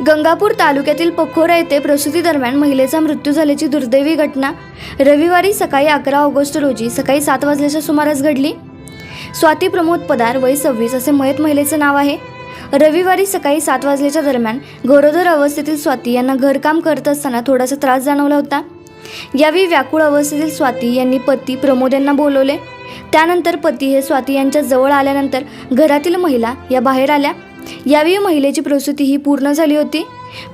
Gangapur तालुक्यातील पखोरा येथे प्रसूतीदरम्यान महिलेचा मृत्यू झाल्याची दुर्दैवी घटना रविवारी सकाळी अकरा ऑगस्ट रोजी सकाळी सात वाजल्याच्या सुमारास घडली. स्वाती प्रमोद पदार वय सव्वीस असे मयत महिलेचे नाव आहे. रविवारी सकाळी सात वाजल्याच्या दरम्यान गरोदर अवस्थेतील स्वाती यांना घरकाम करत असताना थोडासा त्रास जाणवला होता. यावेळी व्याकुळ अवस्थेतील स्वाती यांनी पती प्रमोद यांना बोलवले. त्यानंतर पती हे स्वाती यांच्या जवळ आल्यानंतर घरातील महिला या बाहेर आल्या. यावेळी महिलेची प्रसूती ही पूर्ण झाली होती.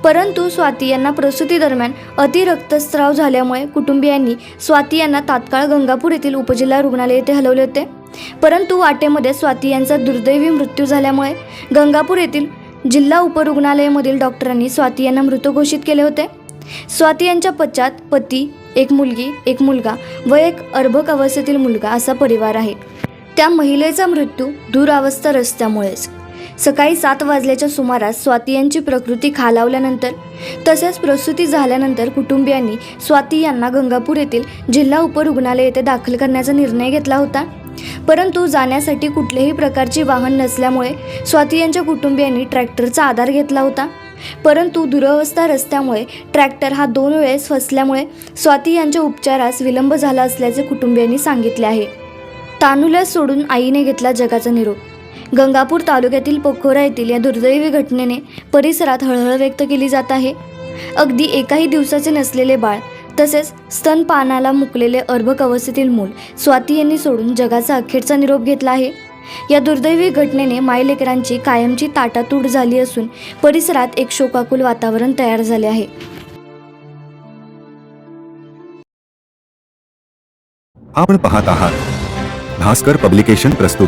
परंतु स्वाती यांना प्रसूती दरम्यान झाल्यामुळे कुटुंबियांनी स्वाती यांना तात्काळ गंगापूर येथील उपजिल्हा रुग्णालय येथे हलवले होते. परंतु वाटेमध्ये स्वाती यांचा दुर्दैवी मृत्यू झाल्यामुळे गंगापूर येथील जिल्हा उपरुग्णालयामधील डॉक्टरांनी स्वाती यांना मृत घोषित केले होते. स्वाती यांच्या पश्चात पती एक मुलगी एक मुलगा व एक अर्भक अवस्थेतील मुलगा असा परिवार आहे. त्या महिलेचा मृत्यू दुरावस्था रस्त्यामुळेच सकाळी सात वाजल्याच्या सुमारास स्वाती यांची प्रकृती खालावल्यानंतर तसेच प्रसूती झाल्यानंतर कुटुंबियांनी स्वाती यांना गंगापूर येथील जिल्हा उपरुग्णालय येथे दाखल करण्याचा निर्णय घेतला होता. परंतु जाण्यासाठी कुठल्याही प्रकारचे वाहन नसल्यामुळे स्वाती यांच्या कुटुंबियांनी ट्रॅक्टरचा आधार घेतला होता. परंतु दुरवस्था रस्त्यामुळे ट्रॅक्टर हा दोन वेळेस फसल्यामुळे स्वाती यांच्या उपचारास विलंब झाला असल्याचे कुटुंबियांनी सांगितले आहे. तानुल्यास सोडून आईने घेतला जगाचा निरोप गंगापूर तालुक्यातील पोखोरा येथील या दुर्दैवी घटनेने परिसरात हळहळ व्यक्त केली जात आहे. अगदी एकाही दिवसाचे नसलेले बाळ तसेच स्तनपानाला मुकलेले अर्भक अवस्थेतील मूल स्वाती यांनी सोडून जगाचा अखेरचा निरोप घेतला आहे. या दुर्दैवी घटनेने मायलेकरांची कायमची ताटातूट झाली असून परिसरात एक शोकाकुल वातावरण तयार झाले आहे. आपण पाहत आहात. भास्कर पब्लिकेशन प्रस्तुत.